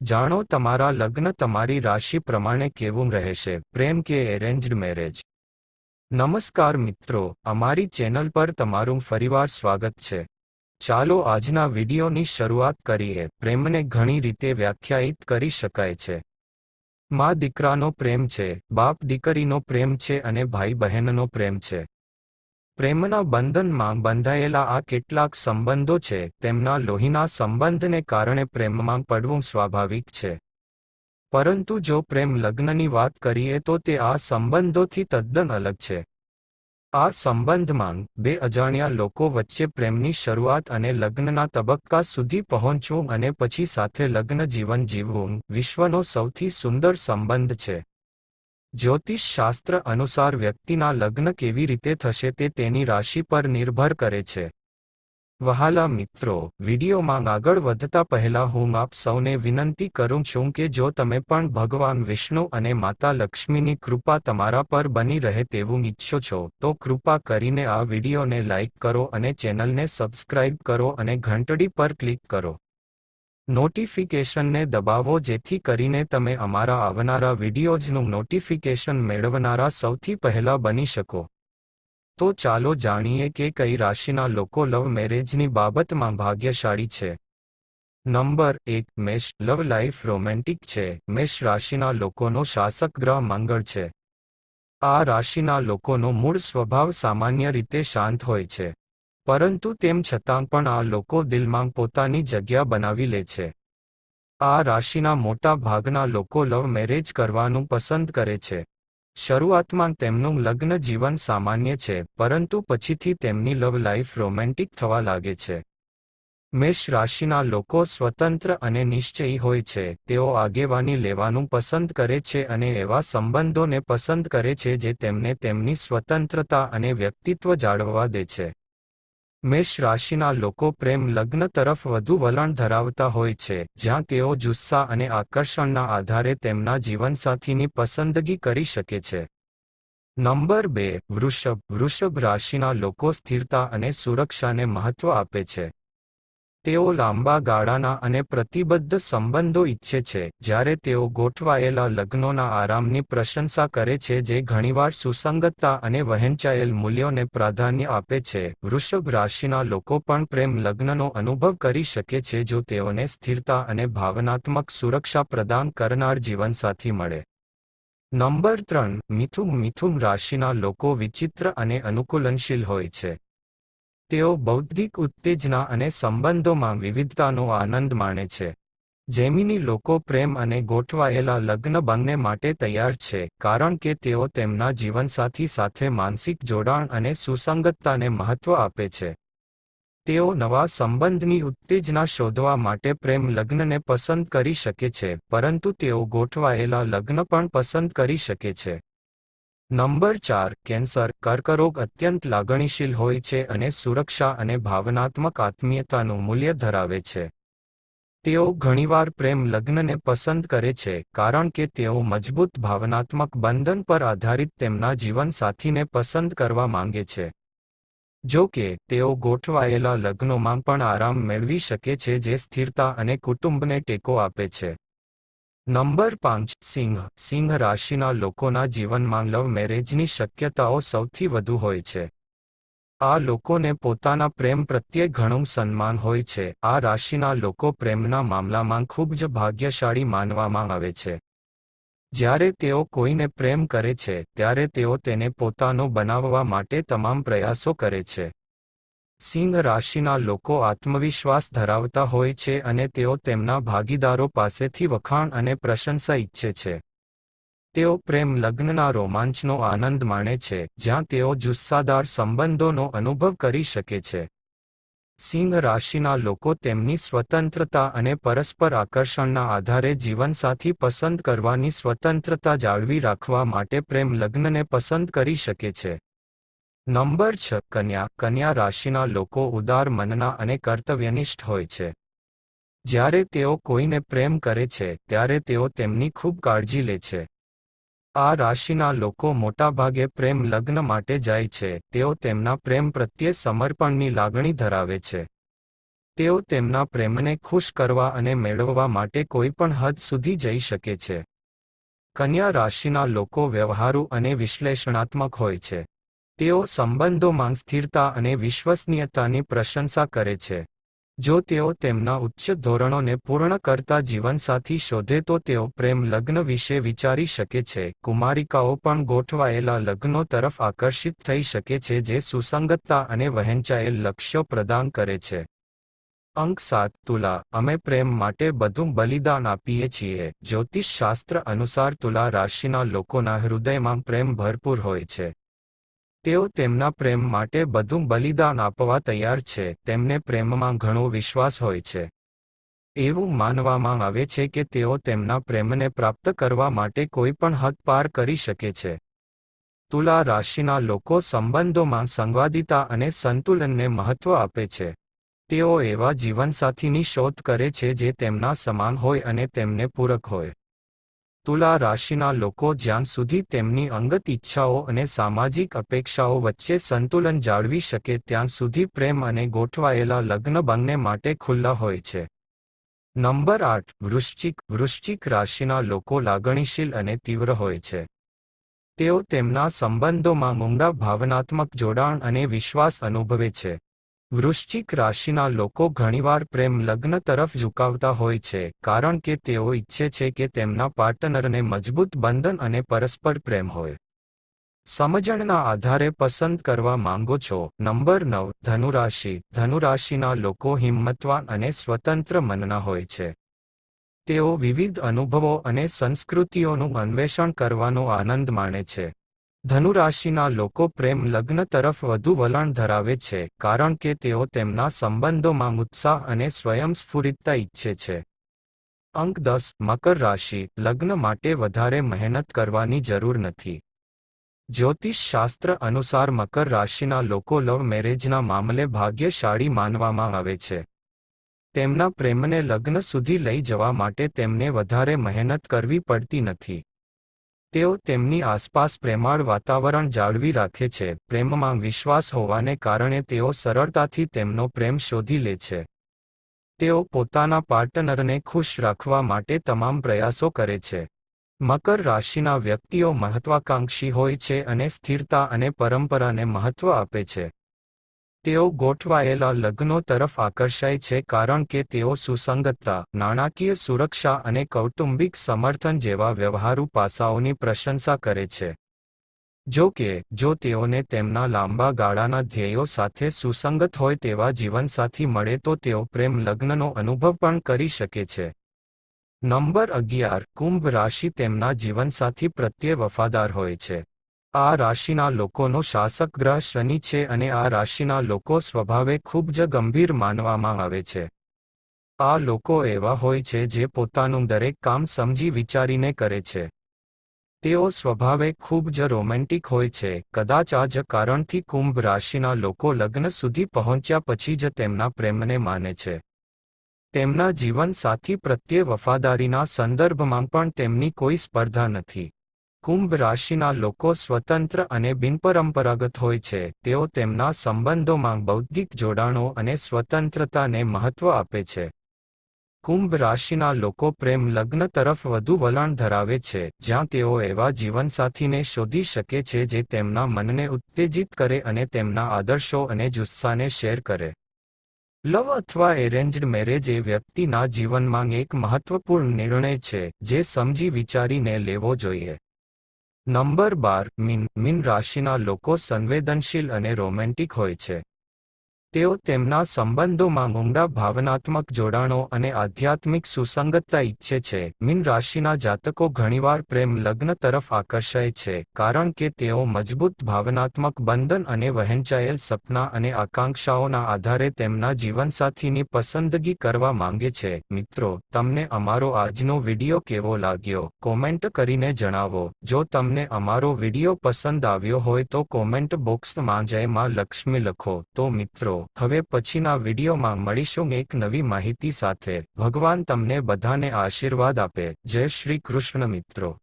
જાણો તમારા લગ્ન તમારી રાશિ પ્રમાણે કેવું રહેશે. પ્રેમ કે એરેન્જડ મેરેજ નમસ્કાર મિત્રો, અમારી ચેનલ પર તમારું ફરીવાર સ્વાગત છે. ચાલો આજના વિડીયોની શરૂઆત કરીએ. પ્રેમને ઘણી રીતે વ્યાખ્યાયિત કરી શકાય છે. મા દીકરાનો પ્રેમ છે, બાપ દીકરીનો પ્રેમ છે અને ભાઈ બહેનનો પ્રેમ છે. પ્રેમના બંધનમાં બંધાયેલા આ કેટલાક સંબંધો છે, તેમના લોહીના સંબંધને કારણે પ્રેમમાં પડવું સ્વાભાવિક છે. પરંતુ જો પ્રેમ લગ્નની વાત કરીએ તો તે આ સંબંધોથી તદ્દન અલગ છે. આ સંબંધમાં બે અજાણ્યા લોકો વચ્ચે પ્રેમની શરૂઆત અને લગ્નના તબક્કા સુધી પહોંચવું અને પછી સાથે લગ્ન જીવન જીવવું વિશ્વનો સૌથી સુંદર સંબંધ છે. જ્યોતિષ શાસ્ત્ર અનુસાર વ્યક્તિના લગ્ન કેવી રીતે થશે તે તેની રાશિ પર નિર્ભર કરે છે. વહાલા મિત્રો, વિડીયોમાં આગળ વધતા પહેલા હું આપ સૌને વિનંતી કરું છું કે જો તમે પણ ભગવાન વિષ્ણુ અને માતા લક્ષ્મીની કૃપા તમારા પર બની રહે તેવું ઈચ્છો છો, તો કૃપા કરીને આ વિડીયોને લાઇક કરો અને ચેનલને સબસ્ક્રાઇબ કરો અને ઘંટડી પર ક્લિક કરો. નોટિફિકેશનને દબાવો જેથી કરીને તમે અમારા આવનારા વિડીયોઝનું નોટિફિકેશન મેળવનારા સૌથી પહેલા બની શકો. તો ચાલો જાણીએ કે કઈ રાશિના લોકો લવ મેરેજની બાબતમાં ભાગ્યશાળી છે. નંબર એક, મેષ, લવ લાઈફ રોમેન્ટિક છે. મેષ રાશિના લોકોનો શાસક ગ્રહ મંગળ છે. આ રાશિના લોકોનો મૂળ સ્વભાવ સામાન્ય રીતે શાંત હોય છે. પરંતુ તેમ છતાં પણ આ લોકો દિલમાં પોતાની જગ્યા બનાવી લે છે. આ રાશિના મોટા ભાગના લોકો લવ મેરેજ કરવાનું પસંદ કરે છે. શરૂઆતમાં તેમનું લગ્ન જીવન સામાન્ય છે, પરંતુ પછીથી તેમની લવ લાઈફ રોમેન્ટિક થવા લાગે છે. મેષ રાશિના લોકો સ્વતંત્ર અને નિશ્ચયી હોય છે, તેઓ આગેવાની લેવાનું પસંદ કરે છે અને એવા સંબંધોને પસંદ કરે છે જે તેમને તેમની સ્વતંત્રતા અને વ્યક્તિત્વ જાળવવા દે છે. મેષ રાશિના લોકો પ્રેમ લગ્ન તરફ વધુ વલણ ધરાવતા હોય છે, જ્યાં તેઓ જુસ્સા અને આકર્ષણના આધારે તેમના જીવનસાથીની પસંદગી કરી શકે છે. નંબર બે, વૃષભ. વૃષભ રાશિના લોકો સ્થિરતા અને સુરક્ષાને મહત્વ આપે છે. તેઓ લાંબા ગાળાના અને પ્રતિબદ્ધ સંબંધો ઈચ્છે છે, જ્યારે તેઓ ગોઠવાયેલા લગ્નોના આરામની પ્રશંસા કરે છે જે ઘણીવાર સુસંગતતા અને વહેંચાયેલ મૂલ્યોને પ્રાધાન્ય આપે છે. વૃષભ રાશિના લોકો પણ પ્રેમ લગ્નનો અનુભવ કરી શકે છે જો તેઓને સ્થિરતા અને ભાવનાત્મક સુરક્ષા પ્રદાન કરનાર જીવનસાથી મળે. નંબર ત્રણ, મિથુન મિથુન રાશિના લોકો વિચિત્ર અને અનુકૂલનશીલ હોય છે. તેઓ બૌદ્ધિક ઉત્તેજના અને સંબંધોમાં વિવિધતાનો આનંદ માણે છે. જેમિની લોકો પ્રેમ અને ગોઠવાયેલા લગ્ન બંને માટે તૈયાર છે, કારણ કે તેઓ તેમના જીવનસાથી સાથે માનસિક જોડાણ અને સુસંગતતાને મહત્વ આપે છે. તેઓ નવા સંબંધની ઉત્તેજના શોધવા માટે પ્રેમ લગ્નને પસંદ કરી શકે છે, પરંતુ તેઓ ગોઠવાયેલા લગ્ન પણ પસંદ કરી શકે છે. નંબર ચાર, કેન્સર, કર્કરોગ અત્યંત લાગણીશીલ હોય છે અને સુરક્ષા અને ભાવનાત્મક આત્મીયતાનું મૂલ્ય ધરાવે છે. તેઓ ઘણીવાર પ્રેમ લગ્નને પસંદ કરે છે, કારણ કે તેઓ મજબૂત ભાવનાત્મક બંધન પર આધારિત તેમના જીવનસાથીને પસંદ કરવા માંગે છે. જો કે, તેઓ ગોઠવાયેલા લગ્નોમાં પણ આરામ મેળવી શકે છે જે સ્થિરતા અને કુટુંબને ટેકો આપે છે. નંબર પાંચ, સિંહ. સિંહ રાશિના લોકોના જીવનમાં લવ મેરેજની શક્યતાઓ સૌથી વધુ હોય છે. આ લોકોને પોતાના પ્રેમ પ્રત્યે ઘણું સન્માન હોય છે. આ રાશિના લોકો પ્રેમના મામલામાં ખૂબ જ ભાગ્યશાળી માનવામાં આવે છે. જ્યારે તેઓ કોઈને પ્રેમ કરે છે, ત્યારે તેઓ તેને પોતાનો બનાવવા માટે તમામ પ્રયાસો કરે છે. સિંહ રાશિના લોકો આત્મવિશ્વાસ ધરાવતા હોય છે અને તેઓ તેમના ભાગીદારો પાસેથી વખાણ અને પ્રશંસા ઈચ્છે છે. તેઓ પ્રેમ લગ્નના રોમાંચનો આનંદ માણે છે, જ્યાં તેઓ જુસ્સાદાર સંબંધોનો અનુભવ કરી શકે છે. સિંહ રાશિના લોકો તેમની સ્વતંત્રતા અને પરસ્પર આકર્ષણના આધારે જીવનસાથી પસંદ કરવાની સ્વતંત્રતા જાળવી રાખવા માટે પ્રેમ લગ્નને પસંદ કરી શકે છે. નંબર છ, કન્યા. કન્યા રાશિના લોકો ઉદાર મનના અને કર્તવ્યનિષ્ઠ હોય છે. જ્યારે તેઓ કોઈને પ્રેમ કરે છે, ત્યારે તેઓ તેમની ખૂબ કાળજી લે છે. આ રાશિના લોકો મોટાભાગે પ્રેમ લગ્ન માટે જાય છે, તેઓ તેમના પ્રેમ પ્રત્યે સમર્પણની લાગણી ધરાવે છે. તેઓ તેમના પ્રેમને ખુશ કરવા અને મેળવવા માટે કોઈ પણ હદ સુધી જઈ શકે છે. કન્યા રાશિના લોકો વ્યવહારુ અને વિશ્લેષણાત્મક હોય છે. તેઓ સંબંધોમાં સ્થિરતા અને વિશ્વસનીયતાની પ્રશંસા કરે છે. જો તેઓ તેમના ઉચ્ચ ધોરણોને પૂર્ણ કરતા જીવનસાથી શોધે તો તેઓ પ્રેમ લગ્ન વિશે વિચારી શકે છે. કુમારિકાઓ પણ ગોઠવાયેલા લગ્નો તરફ આકર્ષિત થઈ શકે છે જે સુસંગતતા અને વહેંચાયેલ લક્ષ્યો પ્રદાન કરે છે. અંક સાત, તુલા. અમે પ્રેમ માટે બધું બલિદાન આપીએ છીએ. જ્યોતિષ શાસ્ત્ર અનુસાર તુલા રાશિના લોકોના હૃદયમાં પ્રેમ ભરપૂર હોય છે. તેઓ તેમના પ્રેમ માટે બધું બલિદાન આપવા તૈયાર છે, તેમને પ્રેમમાં ઘણો વિશ્વાસ હોય છે. એવું માનવામાં આવે છે કે તેઓ તેમના પ્રેમને પ્રાપ્ત કરવા માટે કોઈ પણ હદ પાર કરી શકે છે. તુલા રાશિના લોકો સંબંધોમાં સંવાદિતા અને સંતુલનને મહત્વ આપે છે. તેઓ એવા જીવનસાથીની શોધ કરે છે જે તેમના સમાન હોય અને તેમને પૂરક હોય. તુલા રાશિના લોકો જ્યાં સુધી તેમની અંગત ઈચ્છાઓ અને સામાજિક અપેક્ષાઓ વચ્ચે સંતુલન જાળવી શકે ત્યાં સુધી પ્રેમ અને ગોઠવાયેલા લગ્ન બંને માટે ખુલ્લા હોય છે. નંબર આઠ, વૃશ્ચિક વૃશ્ચિક રાશિના લોકો લાગણીશીલ અને તીવ્ર હોય છે. તેઓ તેમના સંબંધોમાં ઊંડા ભાવનાત્મક જોડાણ અને વિશ્વાસ અનુભવે છે. વૃશ્ચિક રાશિના લોકો ઘણીવાર પ્રેમ લગ્ન તરફ ઝુકાવતા હોય છે, કારણ કે તેઓ ઈચ્છે છે કે તેમના પાર્ટનરને મજબૂત બંધન અને પરસ્પર પ્રેમ હોય. સમજણના આધારે પસંદ કરવા માંગો છો. નંબર નવ, ધનુરાશિ. ધનુરાશિના લોકો હિંમતવાન અને સ્વતંત્ર મનના હોય છે. તેઓ વિવિધ અનુભવો અને સંસ્કૃતિઓનું અન્વેષણ કરવાનો આનંદ માણે છે. ધનુરાશિના લોકો પ્રેમ લગ્ન તરફ વધુ વલણ ધરાવે છે, કારણ કે તેઓ તેમના સંબંધોમાં ઉત્સાહ અને સ્વયંસ્ફુરિતતા ઈચ્છે છે. અંક દસ, મકર રાશિ, લગ્ન માટે વધારે મહેનત કરવાની જરૂર નથી. જ્યોતિષ શાસ્ત્ર અનુસાર મકર રાશિના લોકો લવ મેરેજના મામલે ભાગ્યશાળી માનવામાં આવે છે. તેમના પ્રેમને લગ્ન સુધી લઈ જવા માટે તેમને વધારે મહેનત કરવી પડતી નથી. તેઓ તેમની આસપાસ પ્રેમાળ વાતાવરણ જાળવી રાખે છે, પ્રેમમાં વિશ્વાસ હોવાને કારણે તેઓ સરળતાથી તેમનો પ્રેમ શોધી લે છે. તેઓ પોતાના પાર્ટનરને ખુશ રાખવા માટે તમામ પ્રયાસો કરે છે. મકર રાશિના વ્યક્તિઓ મહત્વાકાંક્ષી હોય છે અને સ્થિરતા અને પરંપરાને મહત્વ આપે છે. તેઓ ગોઠવાયેલા લગ્નો તરફ આકર્ષાય છે કારણ કે તેઓ સુસંગતતા, નાણાકીય સુરક્ષા અને કૌટુંબિક સમર્થન જેવા વ્યવહારુ પાસાઓની પ્રશંસા કરે છે. જો કે, જો તેઓને તેમના લાંબા ગાળાના ધ્યેયો સાથે સુસંગત હોય તેવા જીવનસાથી મળે તો તેઓ પ્રેમ લગ્નનો અનુભવ પણ કરી શકે છે. નંબર અગિયાર, કુંભ રાશિ તેમના જીવનસાથી પ્રત્યે વફાદાર હોય છે. આ રાશિના લોકોનો શાસક ગ્રહ શનિ છે અને આ રાશિના લોકો સ્વભાવે ખૂબ જ ગંભીર માનવામાં આવે છે. આ લોકો એવા હોય છે જે પોતાનું દરેક કામ સમજી વિચારીને કરે છે. તેઓ સ્વભાવે ખૂબ જ રોમેન્ટિક હોય છે. કદાચ આ જ કારણથી કુંભ રાશિના લોકો લગ્ન સુધી પહોંચ્યા પછી જ તેમના પ્રેમને માને છે. તેમના જીવન સાથી પ્રત્યે વફાદારીના સંદર્ભમાં પણ તેમની કોઈ સ્પર્ધા નથી. કુંભ રાશિના લોકો સ્વતંત્ર અને બિનપરંપરાગત હોય છે. તેઓ તેમના સંબંધોમાં બૌદ્ધિક જોડાણો અને સ્વતંત્રતાને મહત્વ આપે છે. કુંભ રાશિના લોકો પ્રેમ લગ્ન તરફ વધુ વલણ ધરાવે છે, જ્યાં તેઓ એવા જીવનસાથીને શોધી શકે છે જે તેમના મનને ઉત્તેજિત કરે અને તેમના આદર્શો અને જુસ્સાને શેર કરે. લવ અથવા એરેન્જડ મેરેજ એ વ્યક્તિના જીવનમાં એક મહત્વપૂર્ણ નિર્ણય છે, જે સમજી વિચારીને લેવો જોઈએ. નંબર બાર મીન મીન રાશિના લોકો સંવેદનશીલ અને રોમેન્ટિક હોય છે. તેઓ તેમના સંબંધોમાં ઊંડા ભાવનાત્મક જોડાણો અને આધ્યાત્મિક સુસંગતતા ઈચ્છે છે. મીન રાશિના જાતકો ઘણીવાર પ્રેમ લગ્ન તરફ આકર્ષાય છે, કારણ કે તેઓ મજબૂત ભાવનાત્મક બંધન અને વહેંચાયેલ સપના અને આકાંક્ષાઓના આધારે તેમના જીવનસાથીની પસંદગી કરવા માંગે છે. મિત્રો, તમને અમારો આજનો વિડિયો કેવો લાગ્યો? કોમેન્ટ કરીને જણાવો. જો તમને અમારો વીડિયો પસંદ આવ્યો હોય તો કોમેન્ટ બોક્સમાં જયમાં લક્ષ્મી લખો. તો મિત્રો હવે પછીના વિડીયોમાં મળીશું એક નવી માહિતી સાથે. ભગવાન તમને બધાને આશીર્વાદ આપે. જય શ્રી કૃષ્ણ મિત્રો.